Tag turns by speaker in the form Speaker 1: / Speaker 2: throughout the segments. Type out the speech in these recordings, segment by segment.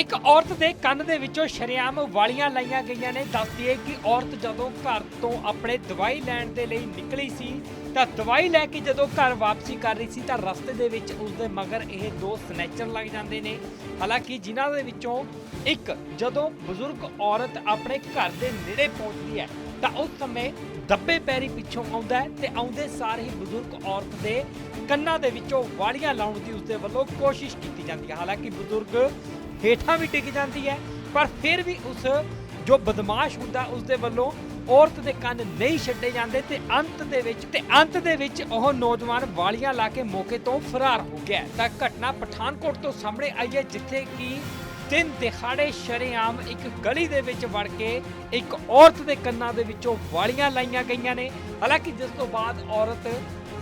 Speaker 1: ਇੱਕ ਔਰਤ ਦੇ ਕੰਨ ਦੇ ਵਿੱਚੋਂ ਸ਼ਰੇਆਮ ਵਾਲੀਆਂ ਲਾਈਆਂ ਗਈਆਂ ਨੇ। ਦੱਸਦੀ ਹੈ ਕਿ ਔਰਤ ਜਦੋਂ ਘਰ ਤੋਂ ਆਪਣੇ ਦਵਾਈ ਲੈਣ ਦੇ ਲਈ ਨਿਕਲੀ ਸੀ, ਤਾਂ ਦਵਾਈ ਲੈ ਕੇ ਜਦੋਂ ਘਰ ਵਾਪਸੀ ਕਰ ਰਹੀ ਸੀ, ਤਾਂ ਰਸਤੇ ਦੇ ਵਿੱਚ ਉਸ ਦੇ ਮਗਰ ਇਹ ਦੋ ਸਨੈਚਰ ਲੱਗ ਜਾਂਦੇ ਨੇ। ਹਾਲਾਂਕਿ ਜਿਨ੍ਹਾਂ ਦੇ ਵਿੱਚੋਂ ਇੱਕ, ਜਦੋਂ ਬਜ਼ੁਰਗ ਔਰਤ ਆਪਣੇ ਘਰ ਦੇ ਨੇੜੇ ਪਹੁੰਚਦੀ ਹੈ ਤਾਂ ਉਸ ਸਮੇਂ ਦੱਬੇ ਪੈਰੀ ਪਿੱਛੋਂ ਆਉਂਦਾ ਹੈ ਤੇ ਆਉਂਦੇ ਸਾਰ ਹੀ ਬਜ਼ੁਰਗ ਔਰਤ ਦੇ ਕੰਨਾਂ ਦੇ ਵਿੱਚੋਂ ਵਾਲੀਆਂ ਲਾਉਣ ਦੀ ਉਸਦੇ ਵੱਲੋਂ ਕੋਸ਼ਿਸ਼ ਕੀਤੀ ਜਾਂਦੀ ਹੈ। ਹਾਲਾਂਕਿ ਬਜ਼ੁਰਗ ਹੇਠਾਂ ਵੀ ਡਿੱਗ ਜਾਂਦੀ ਹੈ, ਪਰ ਫਿਰ ਵੀ ਉਸ ਜੋ ਬਦਮਾਸ਼ ਹੁੰਦਾ, ਉਸਦੇ ਵੱਲੋਂ ਔਰਤ ਦੇ ਕੰਨ ਨਹੀਂ ਛੱਡੇ ਜਾਂਦੇ ਤੇ ਅੰਤ ਦੇ ਵਿੱਚ ਤੇ ਅੰਤ ਦੇ ਵਿੱਚ ਉਹ ਨੌਜਵਾਨ ਵਾਲੀਆਂ ਲਾ ਕੇ ਮੌਕੇ ਤੋਂ ਫਰਾਰ ਹੋ ਗਿਆ ਤਾਂ ਘਟਨਾ ਪਠਾਨਕੋਟ ਤੋਂ ਸਾਹਮਣੇ ਆਈ ਹੈ, ਜਿੱਥੇ ਕਿ ਦਿਨ ਦਿਹਾੜੇ ਸ਼ਰੇਆਮ ਇੱਕ ਗਲੀ ਦੇ ਵਿੱਚ ਵੜ ਕੇ ਇੱਕ ਔਰਤ ਦੇ ਕੰਨਾਂ ਦੇ ਵਿੱਚੋਂ ਵਾਲੀਆਂ ਲਾਈਆਂ ਗਈਆਂ ਨੇ। ਹਾਲਾਂਕਿ ਜਿਸ ਤੋਂ ਬਾਅਦ ਔਰਤ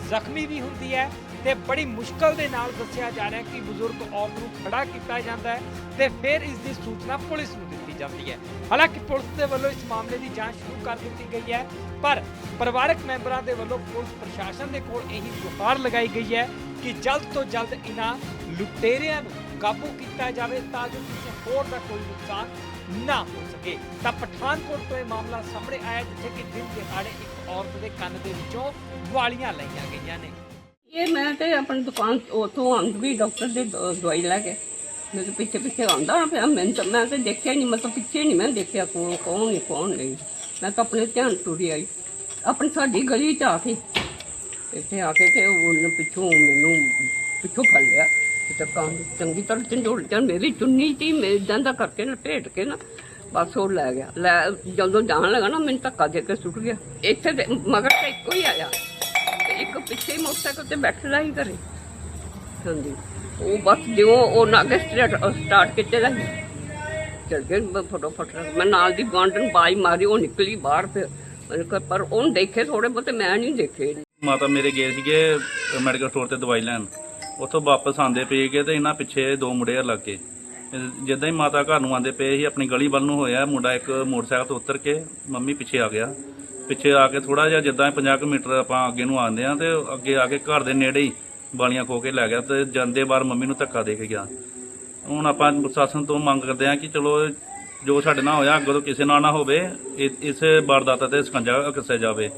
Speaker 1: ਜ਼ਖਮੀ ਵੀ ਹੁੰਦੀ ਹੈ ਤੇ ਬੜੀ ਮੁਸ਼ਕਲ ਦੇ ਨਾਲ ਦੱਸਿਆ ਜਾ ਰਿਹਾ ਕਿ ਬਜ਼ੁਰਗ ਔਰਤ ਨੂੰ ਖੜਾ ਕੀਤਾ ਜਾਂਦਾ ਹੈ ਤੇ ਫਿਰ ਇਸ ਦੀ ਸੂਚਨਾ ਪੁਲਿਸ ਨੂੰ ਦਿੱਤੀ ਜਾਂਦੀ ਹੈ। ਹਾਲਾਂਕਿ ਪੁਲਿਸ ਦੇ ਵੱਲੋਂ ਇਸ ਮਾਮਲੇ ਦੀ ਜਾਂਚ ਸ਼ੁਰੂ ਕਰ ਦਿੱਤੀ ਗਈ ਹੈ, ਪਰ ਪਰਿਵਾਰਕ ਮੈਂਬਰਾਂ ਦੇ ਵੱਲੋਂ ਪੁਲਿਸ ਪ੍ਰਸ਼ਾਸਨ ਦੇ ਕੋਲ ਇਹੀ ਗੁਹਾਰ ਲਗਾਈ ਗਈ ਹੈ ਕਿ ਜਲਦ ਤੋਂ ਜਲਦ ਇਹਨਾਂ ਲੁਟੇਰਿਆਂ ਨੂੰ ਕਾਬੂ ਕੀਤਾ ਜਾਵੇ ਤਾਂ ਜੋ ਕਿਸੇ ਹੋਰ ਦਾ ਕੋਈ ਨੁਕਸਾਨ ਨਾ ਹੋ ਸਕੇ। ਤਾਂ ਪਠਾਨਕੋਟ ਤੋਂ ਇਹ ਮਾਮਲਾ ਸਾਹਮਣੇ ਆਇਆ, ਜਿੱਥੇ ਕਿ ਦਿਨ ਦਿਹਾੜੇ ਇੱਕ ਔਰਤ ਦੇ ਕੰਨ ਦੇ ਵਿੱਚੋਂ ਵਾਲੀਆਂ ਲਾਈਆਂ ਗਈਆਂ ਨੇ।
Speaker 2: ਇਹ ਮੈਂ ਤੇ ਆਪਣੀ ਦੁਕਾਨ ਉਥੋਂ ਆਉਂਦੀ ਡਾਕਟਰ ਦੀ ਦ- ਦਵਾਈ ਲੈ ਕੇ। ਮੇਰੇ ਪਿੱਛੇ ਪਿੱਛੇ ਆਉਂਦਾ ਪਿਆ ਮੈਂ ਤਾਂ, ਮੈਂ ਤੇ ਦੇਖਿਆ ਨਹੀਂ ਮਤਲਬ ਪਿੱਛੇ ਨਹੀਂ ਮੈਂ ਦੇਖਿਆ ਕੌਣ ਕੌਣ ਨਹੀਂ ਕੌਣ ਨਹੀਂ। ਮੈਂ ਤਾਂ ਆਪਣੇ ਧਿਆਨ ਟੁਰੀ ਆਈ। ਆਪਣੀ ਸਾਡੀ ਗਲੀ ਚ ਆ ਕੇ, ਇੱਥੇ ਆ ਕੇ ਤੇ ਉਹਨੇ ਪਿੱਛੋਂ ਮੈਨੂੰ, ਪਿੱਛੋਂ ਫੜ ਲਿਆ। ਤੇ ਕਾਂ ਚੰਗੀ ਤਰ੍ਹਾਂ ਝੰਡੋਲ ਚ ਮੇਰੀ ਚੁੰਨੀ ਸੀ, ਮੈਂ ਇਦਾਂ ਦਾ ਕਰਕੇ ਲਪੇਟ ਕੇ ਨਾ, ਬਸ ਉਹ ਲੈ ਗਿਆ। ਲੈ, ਜਦੋਂ ਜਾਣ ਲੱਗਾ ਨਾ, ਮੈਨੂੰ ਧੱਕਾ ਦੇ ਕੇ ਸੁੱਟ ਗਿਆ। ਇੱਥੇ ਤੇ ਮਗਰ ਤੇ ਇੱਕੋ ਹੀ ਆਇਆ। ਤੇ ਇੱਕ ਪਿੱਛੇ ਮੋਟਰਸਾਈਕਲ ਤੇ ਬੈਠਦਾ ਹੀ ਘਰੇ। ਹਾਂਜੀ। ਉਹ ਬਸ ਜਿਉਂ ਉਹ ਨਾਗੇ ਸਟਾਰਟ ਕੀਤੇ ਦਾ ਚਲ ਗਏ ਫਟਾਫਟ ਮੈਂ ਨਾਲ ਦੀ ਗਵਾਂਢਣ ਬਾਈ ਮਾਰੀ, ਉਹ ਨਿਕਲੀ ਬਾਹਰ ਫਿਰ। ਪਰ ਉਹਨ ਦੇਖੇ ਥੋੜੇ ਬਹੁਤੇ, ਮੈਂ ਨਹੀਂ ਦੇਖੇ।
Speaker 3: ਮਾਤਾ ਮੇਰੇ ਗਏ ਸੀਗੇ ਮੈਡੀਕਲ ਸਟੋਰ ਤੇ ਦਵਾਈ ਲੈਣ। ਉੱਥੋਂ ਵਾਪਸ ਆਂਦੇ ਪਏ ਗਏ ਤੇ ਇਹਨਾਂ ਪਿੱਛੇ ਦੋ ਮੁੰਡੇ ਲੱਗ। ਗਏ ਜਿੱਦਾਂ ਹੀ ਮਾਤਾ ਘਰ ਨੂੰ ਆਂਦੇ ਪਏ ਸੀ, ਆਪਣੀ ਗਲੀ ਵੱਲ ਨੂੰ ਹੋਇਆ, ਮੁੰਡਾ ਇੱਕ ਮੋਟਰਸਾਈਕਲ ਤੋਂ ਉਤਰ ਕੇ ਮੰਮੀ ਪਿੱਛੇ ਆ ਗਿਆ। ਪਿੱਛੇ ਆ ਕੇ ਥੋੜਾ ਜਿਹਾ ਜਿੱਦਾਂ 50 ਕੁ ਮੀਟਰ ਆਪਾਂ ਅੱਗੇ ਨੂੰ ਆਂਦੇ ਆ ਤੇ ਅੱਗੇ ਆ ਕੇ ਘਰ ਦੇ ਨੇੜੇ ਹੀ ਬਾਲੀਆਂ ਖੋ ਕੇ ਲੈ ਗਿਆ ਤੇ ਜਾਂਦੇ ਬਾਰ ਮੰਮੀ ਨੂੰ ਧੱਕਾ ਦੇ ਕੇ ਗਿਆ। ਹੁਣ ਆਪਾਂ ਪ੍ਰਸ਼ਾਸਨ ਤੋਂ ਮੰਗ ਕਰਦੇ ਆ ਕਿ ਚਲੋ ਜੋ ਸਾਡੇ ਨਾਲ ਹੋਇਆ, ਅੱਗੋਂ ਤੋਂ ਕਿਸੇ ਨਾਲ ਨਾ ਹੋਵੇ ਇ- ਇਸ ਵਾਰਦਾਤ ਤੇ ਸਕੰਜਾ ਕੱਸਿਆ ਜਾਵੇ।